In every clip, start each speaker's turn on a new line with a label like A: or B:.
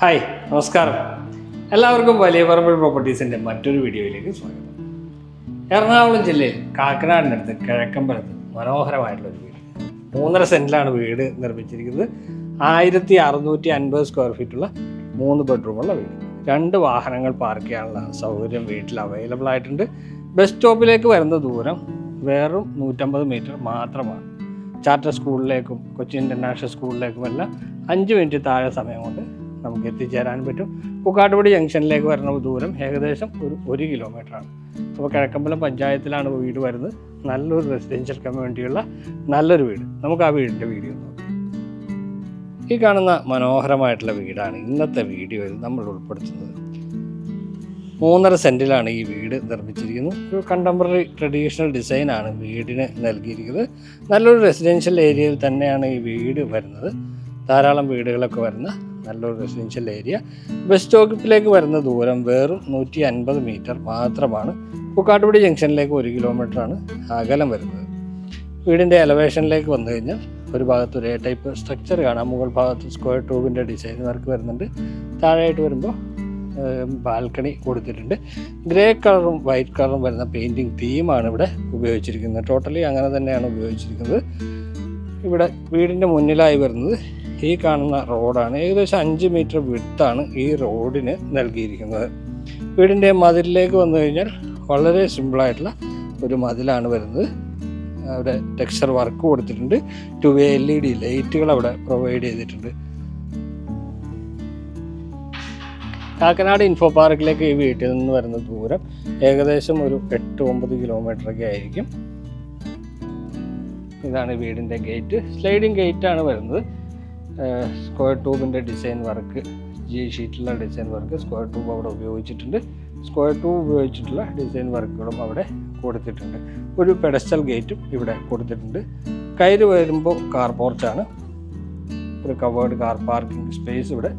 A: Hi നമസ്കാരം. എല്ലാവർക്കും വലിയ പറമ്പിൽ പ്രോപ്പർട്ടീസിന്റെ മറ്റൊരു വീഡിയോയിലേക്ക് സ്വാഗതം. എറണാകുളം ജില്ലയിൽ കാക്കനാടിനടുത്ത് കിഴക്കമ്പലത്ത് മനോഹരമായിട്ടുള്ള ഒരു വീട്. മൂന്നര സെന്റിലാണ് വീട് നിർമ്മിച്ചിരിക്കുന്നത്. ആയിരത്തി അറുന്നൂറ്റി അൻപത് സ്ക്വയർ ഫീറ്റുള്ള മൂന്ന് ബെഡ്റൂമുള്ള വീട്. രണ്ട് വാഹനങ്ങൾ പാർക്ക് ചെയ്യാനുള്ള സൗകര്യം വീട്ടിൽ അവൈലബിൾ ആയിട്ടുണ്ട്. ബസ് സ്റ്റോപ്പിലേക്ക് വരുന്ന ദൂരം വെറും നൂറ്റമ്പത് മീറ്റർ മാത്രമാണ്. ചാർട്ടർ സ്കൂളിലേക്കും കൊച്ചി ഇന്റർനാഷണൽ സ്കൂളിലേക്കും എല്ലാം അഞ്ച് മിനിറ്റ് താഴെ സമയം കൊണ്ട് നമുക്ക് എത്തിച്ചേരാൻ പറ്റും. പൂക്കാട്ടുപടി ജംഗ്ഷനിലേക്ക് വരുന്ന ദൂരം ഏകദേശം ഒരു ഒരു കിലോമീറ്ററാണ്. അപ്പോൾ കിഴക്കമ്പലം പഞ്ചായത്തിലാണ് വീട് വരുന്നത്. നല്ലൊരു റെസിഡൻഷ്യൽ കമ്മ്യൂണിറ്റിയുള്ള നല്ലൊരു വീട്. നമുക്ക് ആ വീടിന്റെ വീഡിയോ നോക്കാം. ഈ കാണുന്ന മനോഹരമായിട്ടുള്ള വീടാണ് ഇന്നത്തെ വീഡിയോയിൽ നമ്മൾ ഉൾപ്പെടുത്തുന്നത്. മൂന്നര സെന്റിലാണ് ഈ വീട് നിർമ്മിച്ചിരിക്കുന്നത്. ഒരു കണ്ടംപററി ട്രഡീഷണൽ ഡിസൈനാണ് വീടിന് നൽകിയിരിക്കുന്നത്. നല്ലൊരു റെസിഡൻഷ്യൽ ഏരിയയിൽ തന്നെയാണ് ഈ വീട് വരുന്നത്. ധാരാളം വീടുകളൊക്കെ വരുന്ന നല്ലൊരു റെസിഡൻഷ്യൽ ഏരിയ ബസ് സ്റ്റോപ്പിലേക്ക് വരുന്ന ദൂരം വെറും നൂറ്റി അൻപത് മീറ്റർ മാത്രമാണ്. പൂക്കാട്ടുപടി ജംഗ്ഷനിലേക്ക് ഒരു കിലോമീറ്ററാണ് അകലം വരുന്നത്. വീടിന്റെ എലവേഷനിലേക്ക് വന്നു കഴിഞ്ഞാൽ ഒരു ഭാഗത്ത് ഒരു എ ടൈപ്പ് സ്ട്രക്ചർ കാണാം. മുകൾ ഭാഗത്ത് സ്ക്വയർ ട്യൂബിന്റെ ഡിസൈൻ വർക്ക് വരുന്നുണ്ട്. താഴെയായിട്ട് വരുമ്പോൾ ബാൽക്കണി കൊടുത്തിട്ടുണ്ട്. ഗ്രേ കളറും വൈറ്റ് കളറും വരുന്ന പെയിന്റിങ് തീമാണ് ഇവിടെ ഉപയോഗിച്ചിരിക്കുന്നത്. ടോട്ടലി അങ്ങനെ തന്നെയാണ് ഉപയോഗിച്ചിരിക്കുന്നത്. ഇവിടെ വീടിന്റെ മുന്നിലായി വരുന്നത് ഈ കാണുന്ന റോഡാണ് ഏകദേശം അഞ്ച് മീറ്റർ വിടുത്താണ് ഈ റോഡിന് നൽകിയിരിക്കുന്നത്. വീടിന്റെ മതിലിലേക്ക് വന്നു കഴിഞ്ഞാൽ വളരെ സിമ്പിളായിട്ടുള്ള ഒരു മതിലാണ് വരുന്നത്. അവിടെ ടെക്സ്ചർ വർക്ക് കൊടുത്തിട്ടുണ്ട്. ടു എൽ ഇ ഡി ലൈറ്റുകൾ അവിടെ പ്രൊവൈഡ് ചെയ്തിട്ടുണ്ട്. കാക്കനാട് ഇൻഫോ പാർക്കിലേക്ക് ഈ വീട്ടിൽ നിന്ന് വരുന്ന ദൂരം ഏകദേശം ഒരു എട്ട് ഒമ്പത് കിലോമീറ്റർ ഒക്കെ ആയിരിക്കും. ഇതാണ് വീടിന്റെ ഗേറ്റ് സ്ലൈഡിങ് ഗേറ്റ് ആണ് വരുന്നത്. സ്ക്വയർ ട്യൂബിന്റെ ഡിസൈൻ വർക്ക് ജി ഷീറ്റിലുള്ള ഡിസൈൻ വർക്ക് സ്ക്വയർ ട്യൂബ് അവിടെ ഉപയോഗിച്ചിട്ടുണ്ട്. സ്ക്വയർ ട്യൂബ് ഉപയോഗിച്ചിട്ടുള്ള ഡിസൈൻ വർക്കുകളും അവിടെ കൊടുത്തിട്ടുണ്ട്. ഒരു പെഡസ്റ്റൽ ഗേറ്റും ഇവിടെ കൊടുത്തിട്ടുണ്ട്. കയറി വരുമ്പോൾ കാർ പോർച്ചാണ് ഒരു കവേർഡ് കാർ പാർക്കിംഗ് സ്പേസ് ഇവിടെ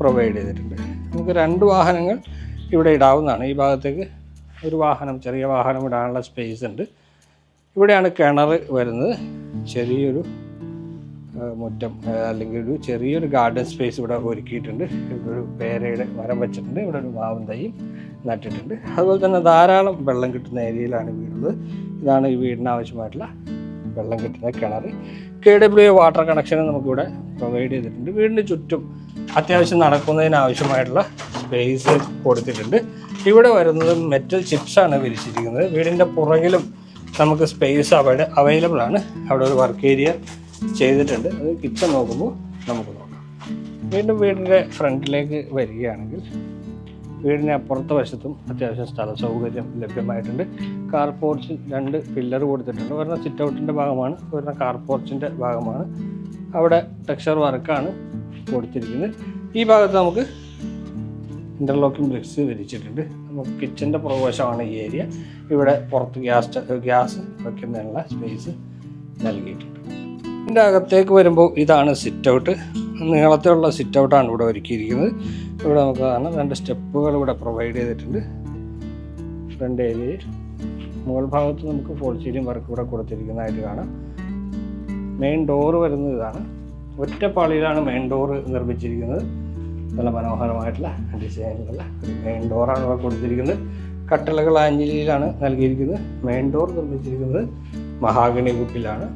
A: പ്രൊവൈഡ് ചെയ്തിട്ടുണ്ട്. നമുക്ക് രണ്ട് വാഹനങ്ങൾ ഇവിടെ ഇടാവുന്നതാണ്. ഈ ഭാഗത്തേക്ക് ഒരു വാഹനം ചെറിയ വാഹനം ഇടാനുള്ള സ്പേസ് ഉണ്ട്. ഇവിടെയാണ് കിണർ വരുന്നത്. ചെറിയൊരു മുറ്റം അല്ലെങ്കിൽ ഒരു ചെറിയൊരു ഗാർഡൻ സ്പേസ് ഇവിടെ ഒരുക്കിയിട്ടുണ്ട്. ഒരു പേരയുടെ മരം വെച്ചിട്ടുണ്ട്. ഇവിടെ ഒരു മാവും തൈയും നട്ടിട്ടുണ്ട്. അതുപോലെ തന്നെ ധാരാളം വെള്ളം കിട്ടുന്ന ഏരിയയിലാണ് വീടുള്ളത്. ഇതാണ് ഈ വീടിന് ആവശ്യമായിട്ടുള്ള വെള്ളം കിട്ടുന്ന കിണർ. കെ ഡബ്ല്യു വാട്ടർ കണക്ഷൻ നമുക്കിവിടെ പ്രൊവൈഡ് ചെയ്തിട്ടുണ്ട്. വീടിന് ചുറ്റും അത്യാവശ്യം നടക്കുന്നതിന് ആവശ്യമായിട്ടുള്ള സ്പേസ് കൊടുത്തിട്ടുണ്ട്. ഇവിടെ വരുന്നത് മെറ്റൽ ചിപ്സാണ് വിരിച്ചിരിക്കുന്നത്. വീടിന്റെ പുറകിലും നമുക്ക് സ്പേസ് അവൈലബിൾ ആണ്. അവിടെ ഒരു വർക്ക് ഏരിയ ചെയ്തിട്ടുണ്ട്. അത് കിച്ചൺ നോക്കുമ്പോൾ നമുക്ക് നോക്കാം. വീണ്ടും വീടിന്റെ ഫ്രണ്ടിലേക്ക് വരികയാണെങ്കിൽ വീടിന് അപ്പുറത്തെ വശത്തും അത്യാവശ്യം സ്ഥല സൗകര്യം ലഭ്യമായിട്ടുണ്ട്. കാർ പോർച്ച് രണ്ട് പില്ലർ കൊടുത്തിട്ടുണ്ട്. ഒരെണ്ണം സിറ്റ് ഔട്ടിന്റെ ഭാഗമാണ്. ഒരെണ്ണം കാർ പോർച്ചിന്റെ ഭാഗമാണ്. അവിടെ ടെക്സ്ചർ വർക്കാണ് കൊടുത്തിരിക്കുന്നത്. ഈ ഭാഗത്ത് നമുക്ക് ഇന്റർലോക്കിംഗ് ബ്രിക്സ് വിരിച്ചിട്ടുണ്ട്. നമുക്ക് കിച്ചന്റെ പുറകുവശമാണ് ഈ ഏരിയ ഇവിടെ പുറത്ത് ഗ്യാസ് ഗ്യാസ് വയ്ക്കുന്നതിനുള്ള സ്പേസ് നൽകിയിട്ടുണ്ട്. ഇതിന്റെ അകത്തേക്ക് വരുമ്പോൾ ഇതാണ് സിറ്റ് ഔട്ട് നീളത്തിലുള്ള സിറ്റ് ഔട്ടാണ് ഇവിടെ ഒരുക്കിയിരിക്കുന്നത്. ഇവിടെ നമുക്ക് കാണാം രണ്ട് സ്റ്റെപ്പുകൾ ഇവിടെ പ്രൊവൈഡ് ചെയ്തിട്ടുണ്ട്. ഫ്രണ്ട് ഏരിയയിൽ മുകൾ ഭാഗത്ത് നമുക്ക് ഫോൾ സീലിംഗ് വർക്ക് ഇവിടെ കൊടുത്തിരിക്കുന്നതായിട്ട് കാണാം. മെയിൻ ഡോറ് വരുന്നത് ഇതാണ്. ഒറ്റ പാളിയിലാണ് മെയിൻ ഡോറ് നിർമ്മിച്ചിരിക്കുന്നത്. നല്ല മനോഹരമായിട്ടുള്ള ഡിസൈനിലുള്ള മെയിൻ ഡോറാണ് ഇവിടെ കൊടുത്തിരിക്കുന്നത്. കട്ടളകൾ ആഞ്ചലിയിലാണ് നൽകിയിരിക്കുന്നത്. മെയിൻ ഡോർ നിർമ്മിച്ചിരിക്കുന്നത് മഹാഗണി വുഡിലാണ്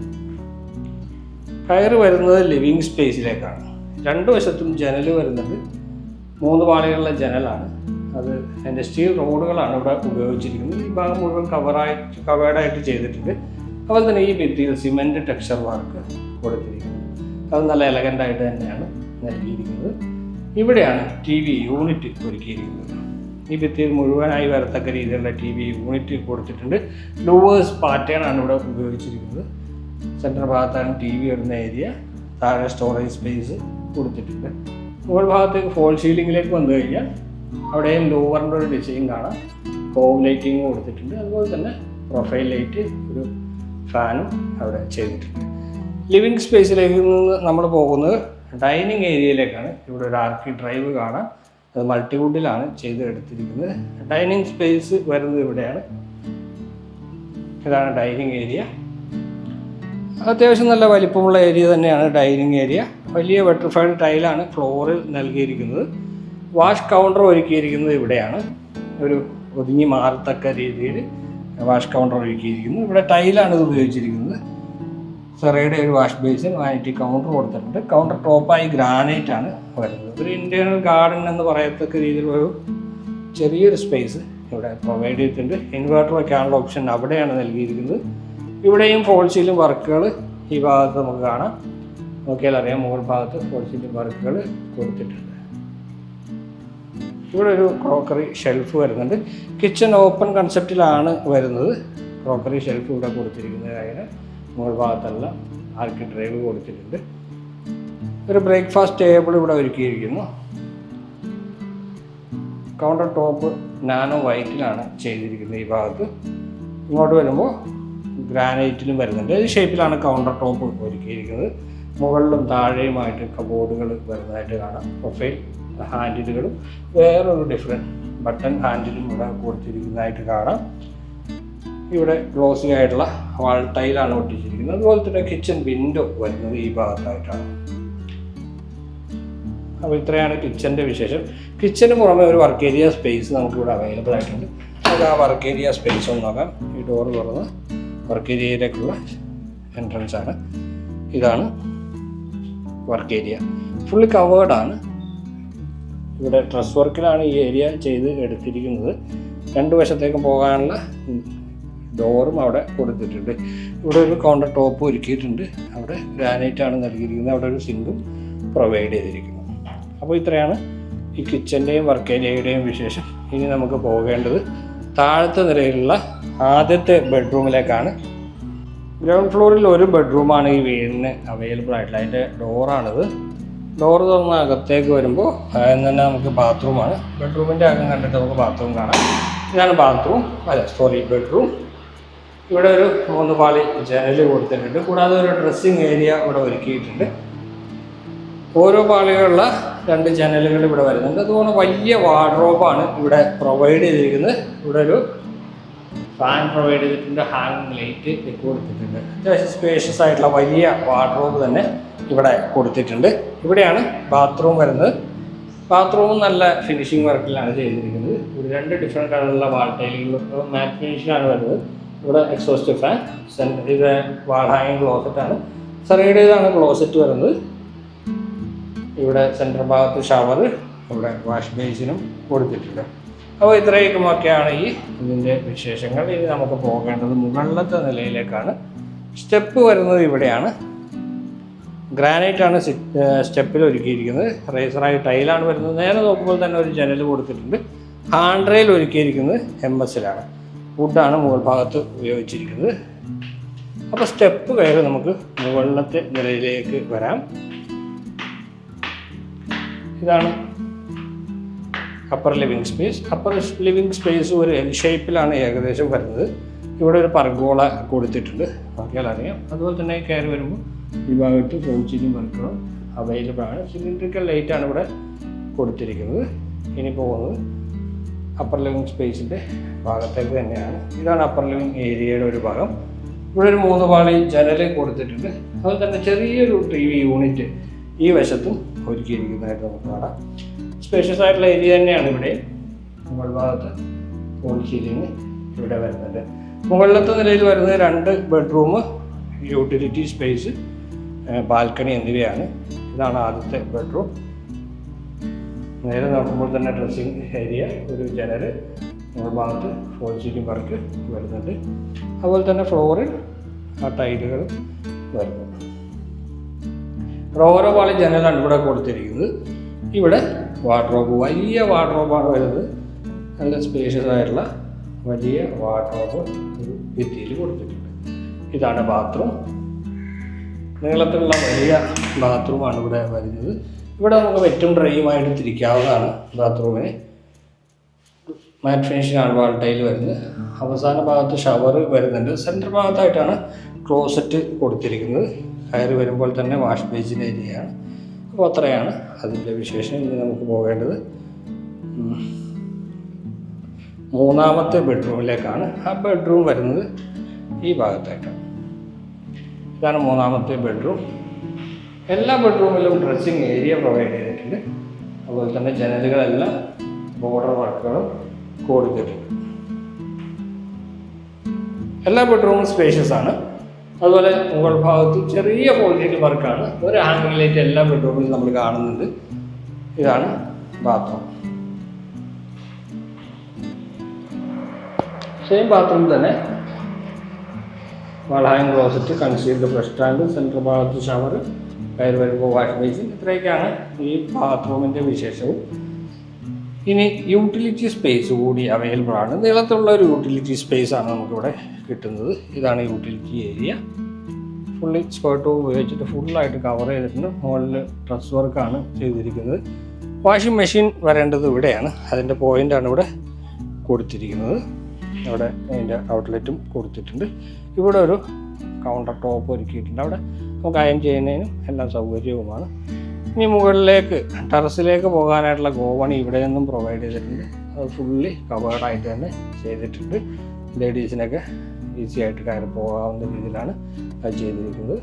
A: കയറ് വരുന്നത് ലിവിങ് സ്പേസിലേക്കാണ് രണ്ട് വശത്തും ജനൽ വരുന്നത് മൂന്ന് പാളികളുള്ള ജനലാണ്. അത് അതിന്റെ സ്റ്റീൽ റോഡുകളാണ് ഇവിടെ ഉപയോഗിച്ചിരിക്കുന്നത്. ഈ ഭാഗം മുഴുവൻ കവറായി കവേർഡായിട്ട് ചെയ്തിട്ടുണ്ട്. അതുപോലെ തന്നെ ഈ ഭിത്തിയിൽ സിമെന്റ് ടെക്സ്ചർ വർക്ക് കൊടുത്തിരിക്കുന്നത് അത് നല്ല എലഗന്റായിട്ട് തന്നെയാണ് നൽകിയിരിക്കുന്നത്. ഇവിടെയാണ് ടി വി യൂണിറ്റ് ഒരുക്കിയിരിക്കുന്നത്. ഈ ഭിത്തിയിൽ മുഴുവനായി വരത്തക്ക രീതിയിലുള്ള ടി വി യൂണിറ്റ് കൊടുത്തിട്ടുണ്ട്. ലൂവേഴ്സ് പാറ്റേൺ ആണ് ഇവിടെ ഉപയോഗിച്ചിരിക്കുന്നത്. സെൻട്രൽ ഭാഗത്താണ് ടി വി വരുന്ന ഏരിയ താഴെ സ്റ്റോറേജ് സ്പേസ് കൊടുത്തിട്ടുണ്ട്. മുകൾ ഭാഗത്തേക്ക് ഫോൾ സീലിംഗിലേക്ക് വന്നു കഴിഞ്ഞാൽ അവിടെയും ലോവറിന്റെ ഒരു ഡിസൈൻ കാണാം. കോവ് ലൈറ്റിംഗ് കൊടുത്തിട്ടുണ്ട്. അതുപോലെ തന്നെ പ്രൊഫൈൽ ലൈറ്റ് ഒരു ഫാനും അവിടെ ചെയ്തിട്ടുണ്ട്. ലിവിങ് സ്പേസിലേക്ക് നിന്ന് നമ്മൾ പോകുന്നത് ഡൈനിങ് ഏരിയയിലേക്കാണ് ഇവിടെ ഒരു ആർക്കി ഡ്രൈവ് കാണാം. അത് മൾട്ടിവുഡിലാണ് ചെയ്ത് എടുത്തിരിക്കുന്നത് ഡൈനിങ് സ്പേസ് വരുന്നത് ഇവിടെയാണ്. ഇതാണ് ഡൈനിങ് ഏരിയ അത്യാവശ്യം നല്ല വലിപ്പമുള്ള ഏരിയ തന്നെയാണ് ഡൈനിങ് ഏരിയ. വലിയ വെട്രിഫൈഡ് ടൈലാണ് ഫ്ലോറിൽ നൽകിയിരിക്കുന്നത്. വാഷ് കൗണ്ടർ ഒരുക്കിയിരിക്കുന്നത് ഇവിടെയാണ്. ഒരു ഒതുങ്ങി മാറത്തക്ക രീതിയിൽ വാഷ് കൗണ്ടർ ഒരുക്കിയിരിക്കുന്നു. ഇവിടെ ടൈലാണ് ഇത് ഉപയോഗിച്ചിരിക്കുന്നത്. സെറയുടെ ഒരു വാഷ് ബേസിൻ വാനിറ്റി കൗണ്ടർ കൊടുത്തിട്ടുണ്ട്. കൗണ്ടർ ടോപ്പായി ഗ്രാനൈറ്റ് ആണ് വരുന്നത്. ഒരു ഇന്റേണൽ ഗാർഡൻ എന്ന് പറയത്തക്ക രീതിയിലൊരു ചെറിയൊരു സ്പേസ് ഇവിടെ പ്രൊവൈഡ് ചെയ്തിട്ടുണ്ട്. ഇൻവേർട്ടർ വയ്ക്കാനുള്ള ഓപ്ഷൻ അവിടെയാണ് നൽകിയിരിക്കുന്നത്. ഇവിടെയും ഫോൾ സീലിംഗ് വർക്കുകൾ ഈ ഭാഗത്ത് നമുക്ക് കാണാം. നോക്കിയാൽ അറിയാം മുകൾ ഭാഗത്ത് ഫോൾ സീലിംഗ് വർക്കുകൾ കൊടുത്തിട്ടുണ്ട്. ഇവിടെ ഒരു ക്രോക്കറി ഷെൽഫ് വരുന്നുണ്ട്. കിച്ചൺ ഓപ്പൺ കൺസെപ്റ്റിലാണ് വരുന്നത്. ക്രോക്കറി ഷെൽഫ് ഇവിടെ കൊടുത്തിരിക്കുന്നത് അതിന് മുകൾ ഭാഗത്തെല്ലാം ആർക്ക് ഡ്രൈവ് കൊടുത്തിട്ടുണ്ട്. ഒരു ബ്രേക്ക്ഫാസ്റ്റ് ടേബിൾ ഇവിടെ ഒരുക്കിയിരിക്കുന്നു. കൗണ്ടർ ടോപ്പ് നാനോ വൈറ്റിലാണ് ചെയ്തിരിക്കുന്നത് ഈ ഭാഗത്ത്. ഇങ്ങോട്ട് വരുമ്പോൾ ഗ്രാനൈറ്റിലും വരുന്നുണ്ട്. ഈ ഷേപ്പിലാണ് കൗണ്ടർ ടോപ്പ് ഒരുക്കിയിരിക്കുന്നത്. മുകളിലും താഴെയുമായിട്ട് കബോർഡുകൾ വരുന്നതായിട്ട് കാണാം. പ്രൊഫൈൽ ഹാൻഡിലുകളും വേറൊരു ഡിഫറെന്റ് ബട്ടൺ ഹാൻഡിലും ഇവിടെ കൊടുത്തിരിക്കുന്നതായിട്ട് കാണാം. ഇവിടെ ഗ്ലോസി ആയിട്ടുള്ള വാൾ ടൈലാണ് ഒട്ടിച്ചിരിക്കുന്നത്. അതുപോലെ തന്നെ കിച്ചൺ വിൻഡോ വരുന്നത് ഈ ഭാഗത്തായിട്ടാണ്. അപ്പോൾ ഇത്രയാണ് കിച്ചന്റെ വിശേഷം. കിച്ചന് പുറമെ ഒരു വർക്ക് ഏരിയ സ്പേസ് നമുക്കിവിടെ അവൈലബിൾ ആയിട്ടുണ്ട്. നമുക്ക് ആ വർക്ക് ഏരിയ സ്പേസ് ഒന്ന് നോക്കാം. ഈ ഡോറ് തുറന്ന്. വർക്ക് ഏരിയയിലേക്കുള്ള എൻട്രൻസ് ആണ്. ഇതാണ് വർക്ക് ഏരിയ ഫുള്ളി കവേർഡാണ് ഇവിടെ ഡ്രസ് വർക്കിലാണ് ഈ ഏരിയ ചെയ്ത് എടുത്തിരിക്കുന്നത്. രണ്ട് വശത്തേക്കും പോകാനുള്ള ഡോറും അവിടെ കൊടുത്തിട്ടുണ്ട്. ഇവിടെ ഒരു കൗണ്ടർ ടോപ്പ് ഒരുക്കിയിട്ടുണ്ട്. അവിടെ ഗ്രാനൈറ്റ് ആണ് നൽകിയിരിക്കുന്നത്. അവിടെ ഒരു സിങ്കും പ്രൊവൈഡ് ചെയ്തിരിക്കുന്നു. അപ്പോൾ ഇത്രയാണ് ഈ കിച്ചന്റെയും വർക്ക് ഏരിയയുടെയും വിശേഷം. ഇനി നമുക്ക് പോകേണ്ടത് താഴത്തെ നിലയിലുള്ള ആദ്യത്തെ ബെഡ്റൂമിലേക്കാണ്. ഗ്രൗണ്ട് ഫ്ലോറിൽ ഒരു ബെഡ്റൂമാണ് ഈ വീടിന് അവൈലബിൾ ആയിട്ടുള്ളത്. അതിന്റെ ഡോറാണിത്. ഡോർ തുറന്ന അകത്തേക്ക് വരുമ്പോൾ ആദ്യം തന്നെ നമുക്ക് ബാത്റൂമാണ്. ബെഡ്റൂമിന്റെ അകം കണ്ടിട്ട് നമുക്ക് ബാത്റൂം കാണാം. ഇതാണ് ബാത്റൂം. അല്ല സോറി ബെഡ്റൂം. ഇവിടെ ഒരു മൂന്ന് പാളി ജനൽ കൊടുത്തിട്ടുണ്ട്. കൂടാതെ ഒരു ഡ്രസ്സിങ് ഏരിയ ഇവിടെ ഒരുക്കിയിട്ടുണ്ട്. ഓരോ പാളികളുള്ള രണ്ട് ജനലുകൾ ഇവിടെ വരുന്നുണ്ട്. അതുപോലെ വലിയ വാർഡ്രോബാണ് ഇവിടെ പ്രൊവൈഡ് ചെയ്തിരിക്കുന്നത്. ഇവിടെ ഒരു ഫാൻ പ്രൊവൈഡ് ചെയ്തിട്ടുണ്ട് ഹാങ് ലൈറ്റ് കൊടുത്തിട്ടുണ്ട്. അത്യാവശ്യം സ്പേഷ്യസ് ആയിട്ടുള്ള വലിയ വാർഡ്രോബ് തന്നെ ഇവിടെ കൊടുത്തിട്ടുണ്ട്. ഇവിടെയാണ് ബാത്റൂം വരുന്നത്. ബാത്റൂമും നല്ല ഫിനിഷിംഗ് വർക്കിലാണ് ചെയ്തിരിക്കുന്നത്. ഒരു രണ്ട് ഡിഫറെന്റ് കളറിലുള്ള വാൾ ടൈലുകൾ മാറ്റ് ഫിനിഷിലാണ് വരുന്നത്. ഇവിടെ എക്സോസ്റ്റ് ഫാൻ സെന്റർ ഇത് വാൾ ഹാങ്ങിങ് ക്ലോസറ്റാണ് സെറയുടേതാണ് ക്ലോസറ്റ് വരുന്നത്. ഇവിടെ സെന്റർ ഭാഗത്ത് ഷവർ ഇവിടെ വാഷ് ബേസിനും കൊടുത്തിട്ടുണ്ട്. അപ്പോൾ ഇത്രയൊക്കെയാണ് ഈ ഇതിന്റെ വിശേഷങ്ങൾ. ഇനി നമുക്ക് പോകേണ്ടത് മുകളിലത്തെ നിലയിലേക്കാണ്. സ്റ്റെപ്പ് വരുന്നത് ഇവിടെയാണ്. ഗ്രാനൈറ്റ് ആണ് സ്റ്റെപ്പിൽ ഒരുക്കിയിരിക്കുന്നത്. റേസറായി ടൈലാണ് വരുന്നത്. നേരെ നോക്കുമ്പോൾ തന്നെ ഒരു ജനൽ കൊടുത്തിട്ടുണ്ട്. ഹാൻഡ് റെയിൽ ഒരുക്കിയിരിക്കുന്നത് എം എസിലാണ് വുഡാണ് മുകൾ ഭാഗത്ത് ഉപയോഗിച്ചിരിക്കുന്നത്. അപ്പോൾ സ്റ്റെപ്പ് കയറി നമുക്ക് മുകളിലത്തെ നിലയിലേക്ക് വരാം. ഇതാണ് upper living space upper living space ഒരു എൽ ഷേപ്പിലാണ് ഏകദേശം വരുന്നത്. ഇവിടെ ഒരു പർഗോള കൊടുത്തിട്ടുണ്ട്. നോക്കിയാൽ അറിയാം. അതുപോലെ തന്നെ കയറി വരുമ്പോൾ ഈ ഭാഗത്ത് ഫോൾച്ചീനും വർക്കുകളും അവൈലബിൾ ആണ്. സിലിണ്ടറിക്കൽ ആണ് ഇവിടെ കൊടുത്തിരിക്കുന്നത്. ഇനി പോകുന്നത് അപ്പർ ലിവിങ് സ്പേസിന്റെ ഭാഗത്തേക്ക് തന്നെയാണ്. ഇതാണ് അപ്പർ ലിവിങ് ഏരിയയുടെ ഒരു ഭാഗം. ഇവിടെ ഒരു മൂന്ന് പാളി ജനൽ കൊടുത്തിട്ടുണ്ട്. അതുപോലെ തന്നെ ചെറിയൊരു ടി വി യൂണിറ്റ് ഈ വശത്തും ഒരുക്കിയിരിക്കുന്നതായിട്ട് നമുക്ക് കാണാം. സ്പേഷ്യസ് ആയിട്ടുള്ള ഏരിയ തന്നെയാണ് ഇവിടെ. മുകൾ ഭാഗത്ത് സീലിംഗ് ഇവിടെ വരുന്നുണ്ട് മുകളിലത്തെ നിലയിൽ വരുന്നത് രണ്ട് ബെഡ്റൂം യൂട്ടിലിറ്റി സ്പേസ് ബാൽക്കണി എന്നിവയാണ്. ഇതാണ് ആദ്യത്തെ ബെഡ്റൂം നേരെ നോക്കുമ്പോൾ തന്നെ ഡ്രസ്സിങ് ഏരിയ ഒരു ജനൽ ഭാഗത്ത് ഫോൾ സീലിംഗ് വർക്ക് വരുന്നുണ്ട്. അതുപോലെ തന്നെ ഫ്ലോറിൽ ആ ടൈലുകൾ വരുന്നുണ്ട്. ഓരോ പാളി ജനലാണ് ഇവിടെ കൊടുത്തിരിക്കുന്നത്. ഇവിടെ വാർഡ്രോബ് വലിയ വാർഡ്രോബാണ് വരുന്നത്. നല്ല സ്പേഷ്യസ് ആയിട്ടുള്ള വലിയ വാർഡ്രോബ് ഒരു ഭിത്തിയിൽ കൊടുത്തിട്ടുണ്ട്. ഇതാണ് ബാത്റൂം നീളത്തിലുള്ള വലിയ ബാത്റൂമാണ് ഇവിടെ വരുന്നത്. ഇവിടെ നമുക്ക് വെറ്റും ഡ്രൈയുമായിട്ട് തിരിക്കാവുന്നതാണ് ബാത്റൂമിന് മാറ്റ് ഫിനിഷിങ്ങാണ് വാൾട്ടയിൽ വരുന്നത്. അവസാന ഭാഗത്ത് ഷവർ വരുന്നുണ്ട്. സെന്റർ ഭാഗത്തായിട്ടാണ് ക്ലോസറ്റ് കൊടുത്തിരിക്കുന്നത്. കയറി വരുമ്പോൾ തന്നെ വാഷ് ബേസിൻ ഏരിയയാണ് അപ്പോൾ അത്രയാണ് അതിന്റെ വിശേഷം. ഇനി നമുക്ക് പോകേണ്ടത് മൂന്നാമത്തെ ബെഡ്റൂമിലേക്കാണ്. ആ ബെഡ്റൂം വരുന്നത് ഈ ഭാഗത്തായിട്ടാണ് ഇതാണ് മൂന്നാമത്തെ ബെഡ്റൂം. എല്ലാ ബെഡ്റൂമിലും ഡ്രസ്സിങ് ഏരിയ പ്രൊവൈഡ് ചെയ്തിട്ടുണ്ട്. അതുപോലെ തന്നെ ജനലുകളെല്ലാം ബോർഡർ വർക്കുകളും കൊടുത്തിട്ടുണ്ട് എല്ലാ ബെഡ്റൂമും സ്പേഷ്യസ് ആണ്. അതുപോലെ മുകൾ ഭാഗത്ത് ചെറിയ പോളിറ്റിക്കൽ വർക്കാണ് ഒരു ആംഗിളിലേക്ക് എല്ലാ ബെഡ്റൂമിലും നമ്മൾ കാണുന്നുണ്ട്. ഇതാണ് ബാത്റൂം സെയിം ബാത്റൂമിൽ തന്നെ. വളഹായം closet concealed brush stand central ഭാഗത്ത് ഷവർ കയറി വരുമ്പോൾ വാഷ് ബേസിൻ ഇത്രയൊക്കെയാണ് ഈ ബാത്റൂമിന്റെ വിശേഷവും. ഇനി യൂട്ടിലിറ്റി സ്പേസ് കൂടി അവൈലബിൾ ആണ്. നീളത്തിലുള്ള ഒരു യൂട്ടിലിറ്റി സ്പേസ് ആണ് നമുക്കിവിടെ കിട്ടുന്നത്. ഇതാണ് യൂട്ടിലിറ്റി ഏരിയ ഫുള്ളി സ്ക്വയർ ഉപയോഗിച്ചിട്ട് ഫുള്ളായിട്ട് കവർ ചെയ്തിട്ടുണ്ട്. മുകളിൽ ഡ്രസ് വർക്കാണ് ചെയ്തിരിക്കുന്നത്. വാഷിംഗ് മെഷീൻ വരേണ്ടത് ഇവിടെയാണ്. അതിന്റെ പോയിന്റാണ് ഇവിടെ കൊടുത്തിരിക്കുന്നത്. ഇവിടെ അതിന്റെ ഔട്ട്ലെറ്റും കൊടുത്തിട്ടുണ്ട്. ഇവിടെ ഒരു കൗണ്ടർ ടോപ്പ് ഒരുക്കിയിട്ടുണ്ട്. അവിടെ നമുക്ക് അയൺ ചെയ്യുന്നതിനും എല്ലാം സൗകര്യവുമാണ്. ഇനി മുകളിലേക്ക് ടെറസിലേക്ക് പോകാനായിട്ടുള്ള ഗോവണി ഇവിടെ നിന്നും പ്രൊവൈഡ് ചെയ്തിട്ടുണ്ട്. അത് ഫുള്ളി കവേർഡായിട്ട് തന്നെ ചെയ്തിട്ടുണ്ട്. ലേഡീസിനൊക്കെ ഈസി ആയിട്ട് കയറി പോകാവുന്ന രീതിയിലാണ് അത് ചെയ്തിരിക്കുന്നത്.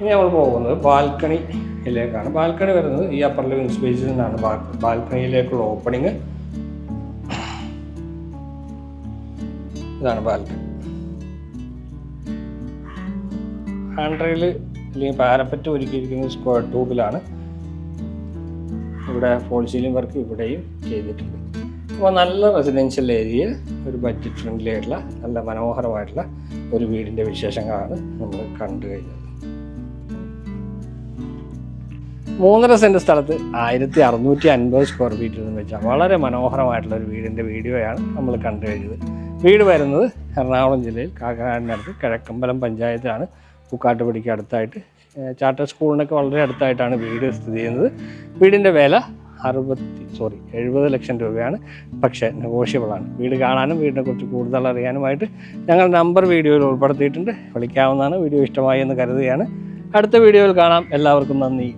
A: ഇനി നമ്മൾ പോകുന്നത് ബാൽക്കണിയിലേക്കാണ്. ബാൽക്കണി വരുന്നത് ഈ അപ്പർ ലിവിങ് സ്പേസിൽ നിന്നാണ്. ബാൽക്കണിയിലേക്കുള്ള ഓപ്പണിങ് ഇതാണ് ബാൽക്കണി. ഹാൻഡ് അല്ലെങ്കിൽ പാരപ്പറ്റ് ഒരുക്കിയിരിക്കുന്നത് സ്ക്വയർ ട്യൂബിലാണ് ഇവിടെ ഫോൾ സീലിംഗ് വർക്ക് ഇവിടെയും ചെയ്തിട്ടുണ്ട്. അപ്പോൾ നല്ല റെസിഡൻഷ്യൽ ഏരിയയിൽ ഒരു ബഡ്ജറ്റ് ഫ്രണ്ട്ലി ആയിട്ടുള്ള നല്ല മനോഹരമായിട്ടുള്ള ഒരു വീടിന്റെ വിശേഷങ്ങളാണ് നമ്മൾ കണ്ടു കഴിഞ്ഞത്. മൂന്നര സെന്റ് സ്ഥലത്ത് ആയിരത്തി അറുന്നൂറ്റി അൻപത് സ്ക്വയർ ഫീറ്റിൽ നിന്ന് വെച്ചാൽ വളരെ മനോഹരമായിട്ടുള്ള ഒരു വീടിന്റെ വീഡിയോയാണ് നമ്മൾ കണ്ടു കഴിഞ്ഞത്. വീട് വരുന്നത് എറണാകുളം ജില്ലയിൽ കാക്കനാടിനടുത്ത് കിഴക്കമ്പലം പഞ്ചായത്തിലാണ്. പൂക്കാട്ടുപടിക്ക് അടുത്തായിട്ട്. ചാർട്ടർ സ്കൂളിനൊക്കെ വളരെ അടുത്തായിട്ടാണ് വീട് സ്ഥിതി ചെയ്യുന്നത്. വീടിന്റെ വില അറുപത്തി സോറി എഴുപത് ലക്ഷം രൂപയാണ്. പക്ഷേ നെഗോഷ്യബിളാണ് വീട് കാണാനും വീടിനെ കുറിച്ച് കൂടുതൽ അറിയാനുമായിട്ട് ഞങ്ങൾ നമ്പർ വീഡിയോയിൽ ഉൾപ്പെടുത്തിയിട്ടുണ്ട്. വിളിക്കാവുന്നതാണ്. വീഡിയോ ഇഷ്ടമായി എന്ന് കരുതുകയാണ്. അടുത്ത വീഡിയോയിൽ കാണാം. എല്ലാവർക്കും നന്ദി.